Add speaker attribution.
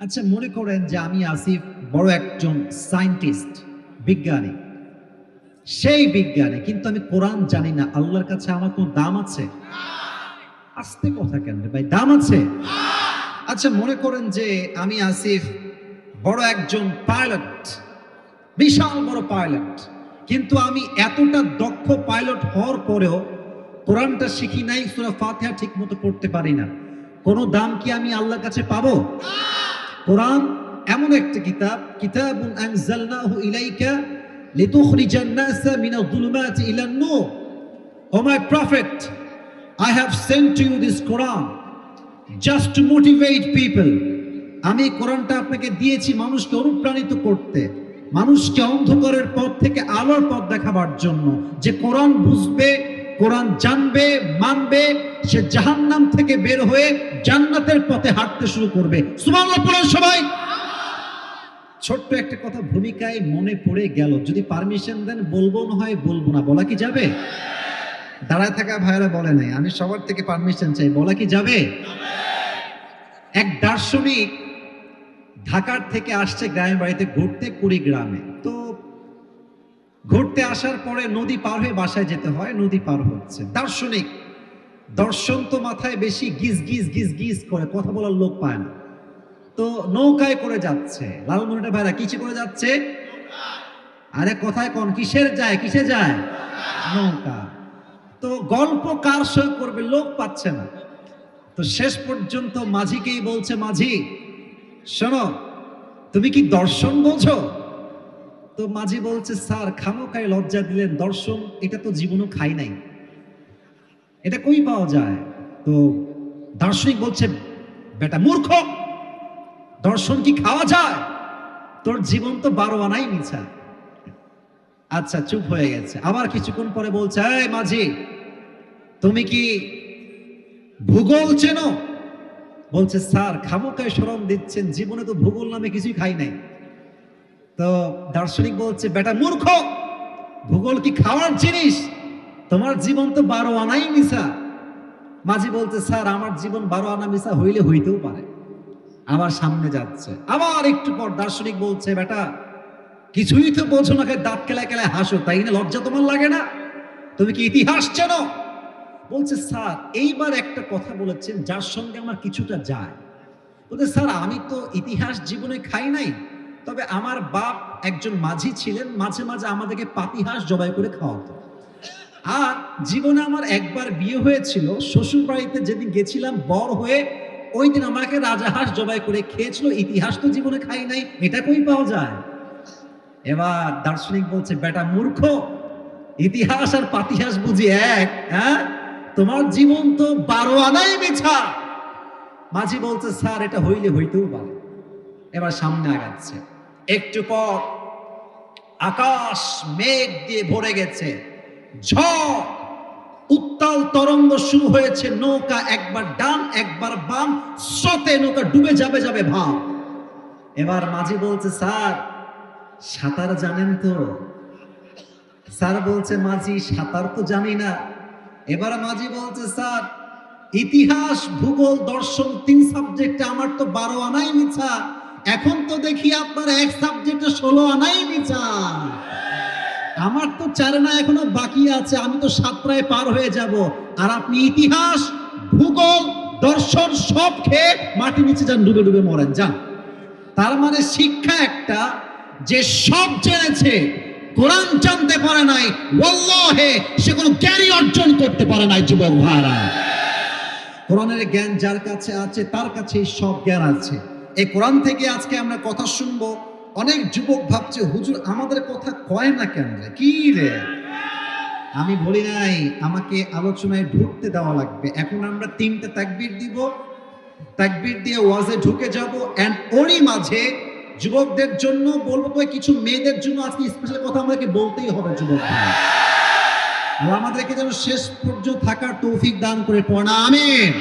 Speaker 1: আচ্ছা মনে করেন যে আমি আসিফ বড় একজন সায়েন্টিস্ট, বিজ্ঞানী। সেই বিজ্ঞানী, কিন্তু আমি কোরআন জানি না, আল্লাহর কাছে আমার কোনো দাম আছে? আস্তে কথা কেন ভাই, দাম আছে? আচ্ছা মনে করেন যে আমি আসিফ বড় একজন পাইলট, বিশাল বড় পাইলট। কিন্তু আমি এতটা দক্ষ পাইলট হওয়ার পরেও কোরআনটা শিখি নাই, সুরা ফাতিহা ঠিক মতো পড়তে পারি না। কোনো দাম কি আমি আল্লাহর কাছে পাবো? কোরআন এমন একটা কিতাব, কিতাবুন আনজালনাহু ইলাইকা লিতুখরিজান নাসা মিনাল যুলুমাতি ইলান নূর। O my prophet, I have sent to you this Quran just to motivate people. আমি কোরআনটা আপনাকে দিয়েছি মানুষকে অনুপ্রাণিত করতে, মানুষকে অন্ধকারের পথ থেকে আলোর পথ দেখাবার জন্য। যে কোরআন বুঝবে কোরআন জানবে, মানবে, সে জাহান্নাম থেকে বের হয়ে জান্নাতের পথে হাঁটতে শুরু করবে। সবাই। ছোট্ট একটা কথা ভূমিকায় মনে পড়ে গেল। যদি পারমিশন দেন, বলব না হয়, বলব না। বলা কি যাবে? দাঁড়ায় থাকা ভাইরা বলে নাই। আমি সবার থেকে পারমিশন চাই। বলা কি যাবে? এক দার্শনিক ঢাকার থেকে আসছে গ্রামের বাড়িতে ঘুরতে কুড়িগ্রামে। তো ঘুরতে আসার পরে নদী পার হয়ে বাসায় যেতে হয়, নদী পার হচ্ছে। দার্শনিক, দর্শন তো মাথায় বেশি গিজ গিজ গিজ গিজ করে, কথা বলার লোক পায় না। তো নৌকায় করে যাচ্ছে। লালমনিটা ভাইরা কিসে করে যাচ্ছে? আরে কথায় কোন, কিসের যায়, কিসে যায়? নৌকা। তো গল্প কার সঙ্গে করবে লোক পাচ্ছে না। তো শেষ পর্যন্ত মাঝিকেই বলছে, মাঝি, শোনো, তুমি কি দর্শন বোঝো তো মাঝি বলছে, স্যার খামো খামোকায় লজ্জা দিলেন দর্শন এটা তো জীবনও খাই নাই। এটা কই পাওয়া যায়? তো দার্শনিক বলছে, বেটা মূর্খ, দর্শন কি খাওয়া যায়? তোর জীবন তো বারো আনাই মিছা। আচ্ছা চুপ হয়ে গেছে। আবার কিছুক্ষণ পরে বলছে, এই মাঝি, তুমি কি ভূগোল চেনো? বলছে, স্যার খামোকায় সরম দিচ্ছেন, জীবনে তো ভূগোল নামে কিছুই খাই নাই। তো দার্শনিক বলছে, বেটা মূর্খ, ভূগোল কি খাওয়ার জিনিস? তোমার জীবন তো বারো আনাই মিশা মাঝি বলছে, স্যার, আমার জীবন বারো আনা মিশা হইলে হইতেও পারে। আবার সামনে যাচ্ছে। আবার একটু পর দার্শনিক বলছে, বেটা, কিছুই তো বলছো না দাঁত কেলায় কেলায় হাসো, তাই না লজ্জা তোমার লাগে না? তুমি কি ইতিহাস চেনো? বলছে, স্যার, এইবার একটা কথা বলেছেন, যার সঙ্গে আমার কিছুটা যায়। বলছে, স্যার, আমি তো ইতিহাস জীবনে খাই নাই তবে আমার বাপ একজন মাঝি ছিলেন, মাঝে মাঝে আমাদেরকে পাতিহাস জবাই করে খাওয়াতো। আর জীবনে আমার একবার বিয়ে হয়েছিল শ্বশুর বাড়িতে যেদিন গেছিলাম বর হয়ে, ওই দিন আমাকে রাজাহাঁস জবাই করে খেয়েছিল, ইতিহাস তো জীবনে খাই নাই, এটা কই পাওয়া যায়? এবার দার্শনিক বলছে, বেটা মূর্খ, ইতিহাস আর পাতিহাস বুঝি এক হ্যাঁ? তোমার জীবন তো বারো আনাই মিছা। মাঝি বলছে, স্যার, এটা হইলে হইতেও পারে। এবার সামনে আগাচ্ছে। একটু পর আকাশ মেঘ দিয়ে ভরে গেছে। ঝড়, উত্তাল তরঙ্গ শুরু হয়েছে। নৌকা একবার ডান, একবার বাম, স্রোতে নৌকা ডুবে যাবে যাবে ভাব। এবার মাঝি বলছে, স্যার, সাঁতার জানেন তো? স্যার বলছে, মাঝি, সাঁতার তো জানি না। এবার মাঝি বলছে, স্যার, ইতিহাস, ভূগোল, দর্শন, তিন সাবজেক্টে আমার তো বারো আনাই মিছা। এখন তো দেখি আপনার এক সাবজেক্টে ষোলো আনাই মিছা আমার তো চার না এখনও বাকি আছে, আমি তো সাতটায় পার হয়ে যাব। আর আপনি ইতিহাস, ভূগোল, দর্শন সব খেয়ে মাটি নিচে যান, ডুবে ডুবে মরেন, যান। তার মানে শিক্ষা একটা যে সব জেনেছে, কোরআন জানতে পারে নাই, ওয়াল্লাহে, সে কোনো জ্ঞানই অর্জন করতে পারে নাই, যুবক ভাইরা। কোরআনের জ্ঞান যার কাছে আছে, তার কাছে সব জ্ঞান আছে। এই কোরআন থেকে আজকে আমরা কথা শুনব। অনেক যুবক ভাবছে, হুজুর, আমাদের কথা কয় না কেন রে? কি রে? আমি বলি নাই, আমাকে আলোচনায় ঢুকতে দেওয়া লাগবে। এখন আমরা তিনটা তাকবির দিব। তাকবির দিয়ে ওয়াজে ঢুকে যাব। এন্ড ওরই মাঝে যুবকদের জন্য বলব তো কিছু মেয়েদের জন্য আজকে স্পেশাল কথা আমাদেরকে বলতেই হবে যুবক আমাদেরকে যেন শেষ পর্যন্ত থাকার তৌফিক দান করে পড়া আমিন।